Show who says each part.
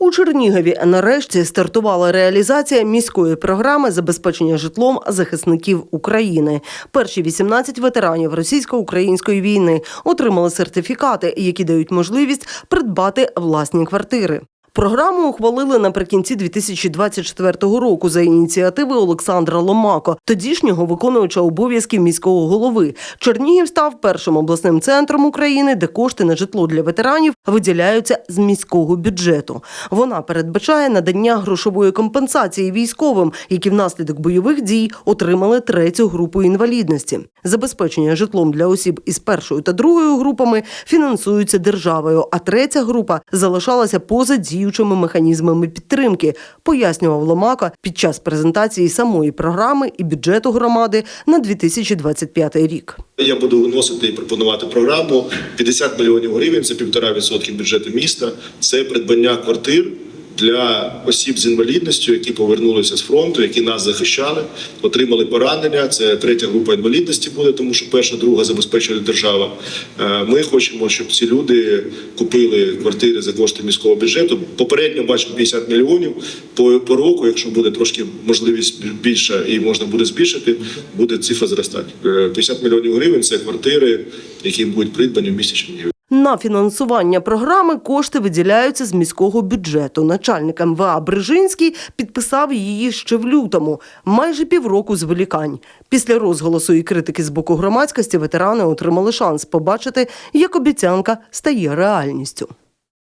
Speaker 1: У Чернігові нарешті стартувала реалізація міської програми забезпечення житлом захисників України. Перші 18 ветеранів російсько-української війни отримали сертифікати, які дають можливість придбати власні квартири. Програму ухвалили наприкінці 2024 року за ініціативи Олександра Ломако, тодішнього виконуюча обов'язків міського голови. Чернігів став першим обласним центром України, де кошти на житло для ветеранів виділяються з міського бюджету. Вона передбачає надання грошової компенсації військовим, які внаслідок бойових дій отримали третю групу інвалідності. Забезпечення житлом для осіб із першою та другою групами фінансуються державою, а третя група залишалася поза діючими механізмами підтримки, пояснював Ломака під час презентації самої програми і бюджету громади на 2025 рік.
Speaker 2: Я буду вносити і пропонувати програму 50 мільйонів гривень. Це півтора відсотки бюджету міста. Це придбання квартир для осіб з інвалідністю, які повернулися з фронту, які нас захищали, отримали поранення. Це третя група інвалідності буде, тому що перша, друга забезпечує держава. Е, Ми хочемо, щоб ці люди купили квартири за кошти міського бюджету. Попередньо бачимо 50 мільйонів по, по року. Якщо буде трошки можливість більша і можна буде збільшити, буде цифра зростати. Е, 50 мільйонів гривень це квартири, які будуть придбані в місті Чернігів.
Speaker 1: На фінансування програми кошти виділяються з міського бюджету. Начальник МВА Брижинський підписав її ще в лютому, майже півроку зволікань. Після розголосу і критики з боку громадськості ветерани отримали шанс побачити, як обіцянка стає реальністю.